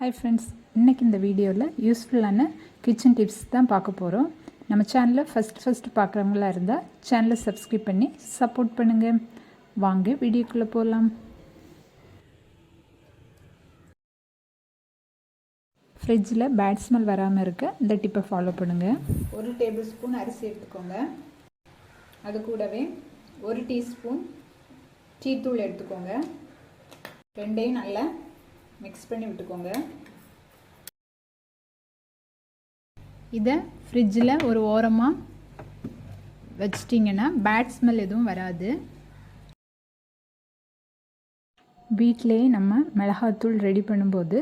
Hi friends இன்றைக்கி இந்த வீடியோவில் யூஸ்ஃபுல்லான கிச்சன் டிப்ஸ் தான் பார்க்க போகிறோம் நம்ம சேனலை ஃபஸ்ட் ஃபஸ்ட்டு பார்க்குறவங்களா இருந்தால் சேனலை சப்ஸ்கிரைப் பண்ணி சப்போர்ட் பண்ணுங்கள் வாங்க வீடியோக்குள்ளே போகலாம் ஃப்ரிட்ஜில் பேட் ஸ்மெல் வராமல் இருக்க இந்த டிப்பை ஃபாலோ பண்ணுங்கள் ஒரு டேபிள் ஸ்பூன் அரிசி எடுத்துக்கோங்க. அது கூடவே ஒரு டீஸ்பூன் டீத்தூள் எடுத்துக்கோங்க. ரெண்டையும் நல்லா மிக்ஸ் பண்ணி விட்டுக்கோங்க. இதை ஃப்ரிட்ஜில் ஒரு ஓரமாக வச்சிட்டிங்கன்னா பேட் ஸ்மெல் எதுவும் வராது. வீட்டிலே நம்ம மிளகாத்தூள் ரெடி பண்ணும்போது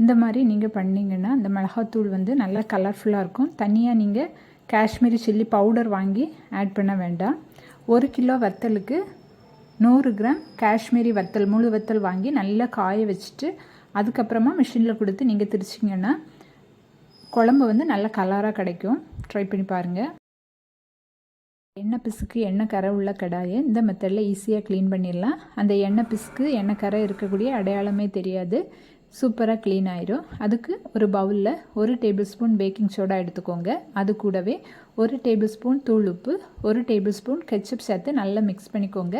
இந்த மாதிரி நீங்கள் பண்ணிங்கன்னா அந்த மிளகாத்தூள் வந்து நல்லா கலர்ஃபுல்லாக இருக்கும். தனியாக நீங்கள் காஷ்மீரி சில்லி பவுடர் வாங்கி ஆட் பண்ண வேண்டாம். ஒரு கிலோ வத்தலுக்கு நூறு கிராம் காஷ்மீரி வத்தல் முழு வத்தல் வாங்கி நல்லா காய வச்சுட்டு அதுக்கப்புறமா மிஷினில் கொடுத்து நீங்கள் திரிச்சிங்கன்னா குழம்பு வந்து நல்ல கலராக கிடைக்கும். ட்ரை பண்ணி பாருங்கள் எண்ணெய் பிசுக்கு எண்ணெய் கரை உள்ள கடாயை இந்த மெத்தடில் ஈஸியாக க்ளீன் பண்ணிடலாம். அந்த எண்ணெய் பிசுக்கு எண்ணெய் கரை இருக்கக்கூடிய அடையாளமே தெரியாது. சூப்பராக க்ளீன் ஆயிரும். அதுக்கு ஒரு பவுலில் ஒரு டேபிள் ஸ்பூன் பேக்கிங் சோடா எடுத்துக்கோங்க. அது கூடவே ஒரு டேபிள் ஸ்பூன் தூள் உப்பு ஒரு டேபிள் ஸ்பூன் கெச்சப் சேர்த்து நல்லா மிக்ஸ் பண்ணிக்கோங்க.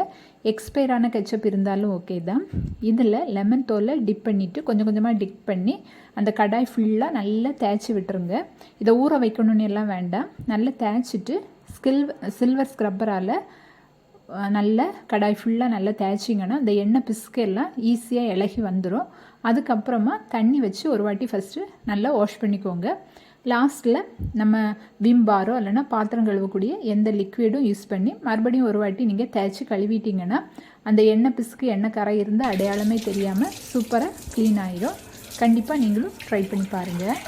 எக்ஸ்பயரான கெச்சப் இருந்தாலும் ஓகே தான். இதில் லெமன் தோலை டிப் பண்ணிவிட்டு கொஞ்சம் கொஞ்சமாக டிப் பண்ணி அந்த கடாய் ஃபுல்லாக நல்லா தேய்ச்சி விட்டுருங்க. இதை ஊற வைக்கணும்னு எல்லாம் வேண்டாம். நல்லா தேய்ச்சிட்டு ஸ்கில் சில்வர் ஸ்க்ரப்பரால் நல்ல கடாய் ஃபுல்லாக நல்லா தேய்ச்சிங்கன்னா அந்த எண்ணெய் பிஸ்கெல்லாம் ஈஸியாக இலகி வந்துடும் அதுக்கப்புறமா தண்ணி வச்சு ஒரு வாட்டி ஃபஸ்ட்டு நல்லா வாஷ் பண்ணிக்கோங்க. லாஸ்ட்டில் நம்ம விம் பாரோ இல்லைனா பாத்திரம் கழுவக்கூடிய எந்த லிக்விடும் யூஸ் பண்ணி மறுபடியும் ஒரு வாட்டி நீங்கள் தேய்ச்சி கழுவிட்டிங்கன்னா அந்த எண்ணெய் பிசுக்கு எண்ணெய் கரை இருந்து அடையாளமே தெரியாமல் சூப்பராக க்ளீன் ஆகிடும் கண்டிப்பாக நீங்களும் ட்ரை பண்ணி பாருங்கள்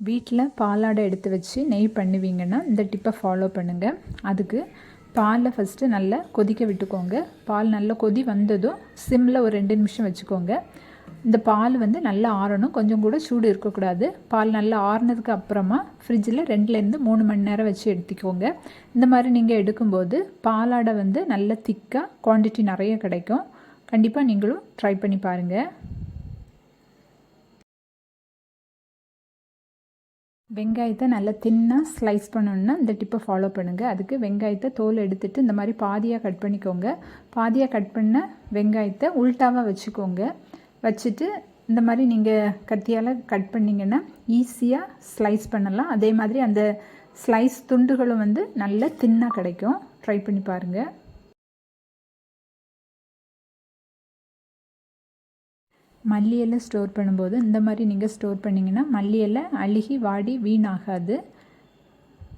வீட்டில் பாலாடை எடுத்து வச்சு நெய் பண்ணுவீங்கன்னா இந்த டிப்பை ஃபாலோ பண்ணுங்கள் அதுக்கு பாலில் ஃபஸ்ட்டு நல்லா கொதிக்க விட்டுக்கோங்க. பால் நல்லா கொதி வந்ததும் சிம்மில் ஒரு ரெண்டு நிமிஷம் வச்சுக்கோங்க. இந்த பால் வந்து நல்லா ஆறணும். கொஞ்சம் கூட சூடு இருக்கக்கூடாது. பால் நல்லா ஆறினதுக்கு அப்புறமா ஃப்ரிட்ஜில் ரெண்டுலேருந்து மூணு மணி நேரம் வச்சு எடுத்துக்கோங்க. இந்த மாதிரி நீங்கள் எடுக்கும்போது பாலாடை வந்து நல்ல திக்காக குவான்டிட்டி நிறைய கிடைக்கும். கண்டிப்பாக நீங்களும் ட்ரை பண்ணி பாருங்கள் வெங்காயத்தை நல்லா தின்னாக ஸ்லைஸ் பண்ணணுன்னா இந்த டிப்பை ஃபாலோ பண்ணுங்கள் அதுக்கு வெங்காயத்தை தோல் எடுத்துகிட்டு இந்த மாதிரி பாதியாக கட் பண்ணிக்கோங்க. பாதியாக கட் பண்ண வெங்காயத்தை உள்டாவாக வச்சுக்கோங்க. வச்சுட்டு இந்த மாதிரி நீங்கள் கத்தியால் கட் பண்ணிங்கன்னா ஈஸியாக ஸ்லைஸ் பண்ணலாம். அதே மாதிரி அந்த ஸ்லைஸ் துண்டுகளும் வந்து நல்ல தின்னாக கிடைக்கும். ட்ரை பண்ணி பாருங்கள் மல்லியெல்லாம் ஸ்டோர் பண்ணும்போது இந்த மாதிரி நீங்கள் ஸ்டோர் பண்ணிங்கன்னா மல்லி அழுகி வாடி வீணாகாது.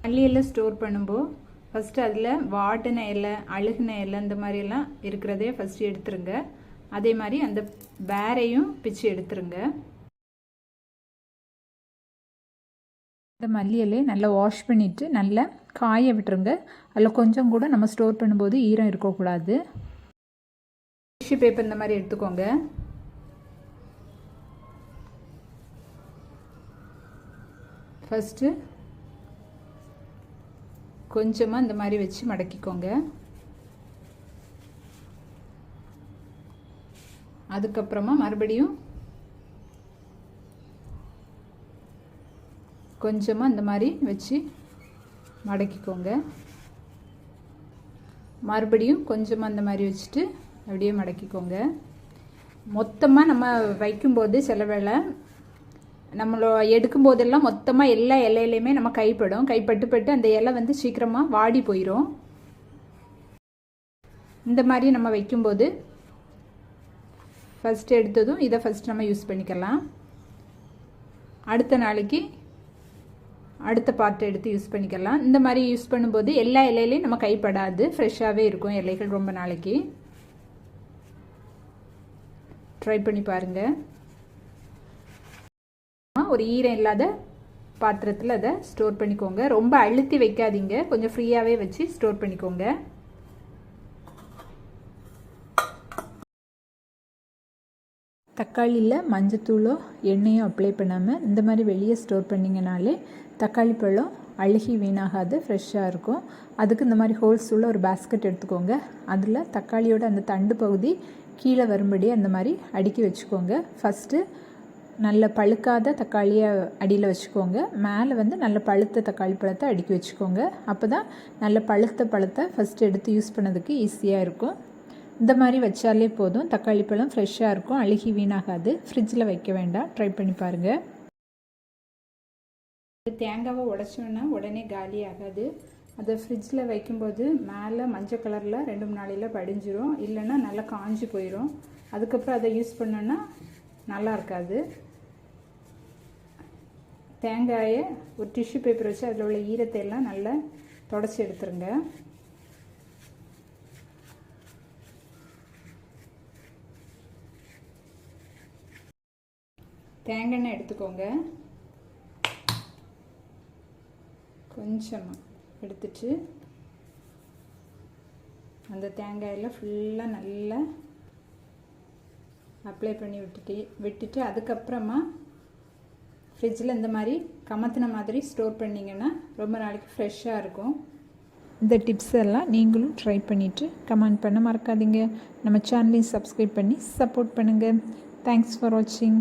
மல்லி ஸ்டோர் பண்ணும்போது ஃபஸ்ட்டு அதில் வாடின இலை அழுகின இலை இந்த மாதிரியெல்லாம் இருக்கிறதே ஃபஸ்ட்டு எடுத்துருங்க. அதே மாதிரி அந்த பேரையும் பிச்சு எடுத்துருங்க. இந்த மல்லி இலையை நல்லா வாஷ் பண்ணிவிட்டு நல்லா காய விட்டுருங்க. அதில் கொஞ்சம் கூட நம்ம ஸ்டோர் பண்ணும்போது ஈரம் இருக்கக்கூடாது. டிஷ்யூ பேப்பர் இந்த மாதிரி எடுத்துக்கோங்க. ஃபஸ்ட்டு கொஞ்சமாக இந்த மாதிரி வச்சு மடக்கிக்கோங்க. அதுக்கப்புறமா மறுபடியும் கொஞ்சமாக இந்த மாதிரி வச்சு மடக்கிக்கோங்க. மறுபடியும் கொஞ்சமாக அந்த மாதிரி வச்சுட்டு அப்படியே மடக்கிக்கோங்க. மொத்தமாக நம்ம வைக்கும்போது சில வேளை நம்மளோ எடுக்கும் போதெல்லாம் மொத்தமாக எல்லா இலையிலையுமே நம்ம கைப்படும். கைப்பட்டு பட்டு அந்த இலை வந்து சீக்கிரமாக வாடி போயிடும் இந்த மாதிரி நம்ம வைக்கும்போது ஃபஸ்ட்டு எடுத்ததும் இதை ஃபஸ்ட் நம்ம யூஸ் பண்ணிக்கலாம். அடுத்த நாளைக்கு அடுத்த பார்ட்டை எடுத்து யூஸ் பண்ணிக்கலாம். இந்த மாதிரி யூஸ் பண்ணும்போது எல்லா இலையிலையும் நம்ம கைப்படாது. ஃப்ரெஷ்ஷாகவே இருக்கும் இலைகள் ரொம்ப நாளைக்கு. ட்ரை பண்ணி பாருங்கள் ஒரு ஈரம் இல்லாத பாத்திரத்தில் அதை ஸ்டோர் பண்ணிக்கோங்க. ரொம்ப அழுத்தி வைக்காதீங்க. கொஞ்சம் ஃப்ரீயாகவே வச்சு ஸ்டோர் பண்ணிக்கோங்க. தக்காளியில் மஞ்சத்தூளோ எண்ணெயோ அப்ளை பண்ணாமல் இந்த மாதிரி வெளியே ஸ்டோர் பண்ணிங்கனாலே தக்காளி பழம் அழுகி வீணாகாது ஃப்ரெஷ்ஷாக இருக்கும். அதுக்கு இந்த மாதிரி ஹோல்ஸ் உள்ள ஒரு பேஸ்கெட் எடுத்துக்கோங்க. அதில் தக்காளியோட அந்த தண்டு பகுதி கீழே வரும்படி அந்த மாதிரி அடுக்கி வச்சுக்கோங்க. ஃபஸ்ட்டு நல்ல பழுக்காத தக்காளியை அடியில் வச்சுக்கோங்க. மேலே வந்து நல்ல பழுத்த தக்காளி பழத்தை அடுக்கி வச்சுக்கோங்க. அப்போ தான் நல்ல பழுத்த பழத்தை ஃபஸ்ட்டு எடுத்து யூஸ் பண்ணதுக்கு ஈஸியாக இருக்கும். இந்த மாதிரி வச்சாலே போதும். தக்காளி பழம் ஃப்ரெஷ்ஷாக இருக்கும். அழுகி வீணாகாது. ஃப்ரிட்ஜில் வைக்க வேண்டாம். ட்ரை பண்ணி பாருங்கள் தேங்காவை உடச்சோன்னா உடனே காலி ஆகாது. அதை ஃப்ரிட்ஜில் வைக்கும்போது மேலே மஞ்சள் கலரில் ரெண்டு மூணு நாளையில் படிஞ்சிரும். இல்லைன்னா நல்லா காஞ்சி போயிடும் அதுக்கப்புறம் அதை யூஸ் பண்ணோன்னா நல்லா இருக்காது தேங்காயை ஒரு டிஷ்யூ பேப்பர் வச்சு அதில் உள்ள ஈரத்தை எல்லாம் நல்லா தொடச்சி எடுத்துருங்க. தேங்காய் எண்ணெய் எடுத்துக்கோங்க. கொஞ்சமாக எடுத்துட்டு அந்த தேங்காயில் ஃபுல்லாக நல்லா அப்ளை பண்ணி விட்டுட்டு விட்டுட்டு அதுக்கப்புறமா ஃப்ரிட்ஜில் இந்த மாதிரி கமத்தின மாதிரி ஸ்டோர் பண்ணிங்கன்னா ரொம்ப நாளைக்கு ஃப்ரெஷ்ஷாக இருக்கும். இந்த டிப்ஸ் எல்லாம் நீங்களும் ட்ரை பண்ணிவிட்டு கமெண்ட் பண்ண மறக்காதீங்க. நம்ம சேனலையும் சப்ஸ்கிரைப் பண்ணி சப்போர்ட் பண்ணுங்கள் தேங்க்ஸ் ஃபார் வாட்சிங்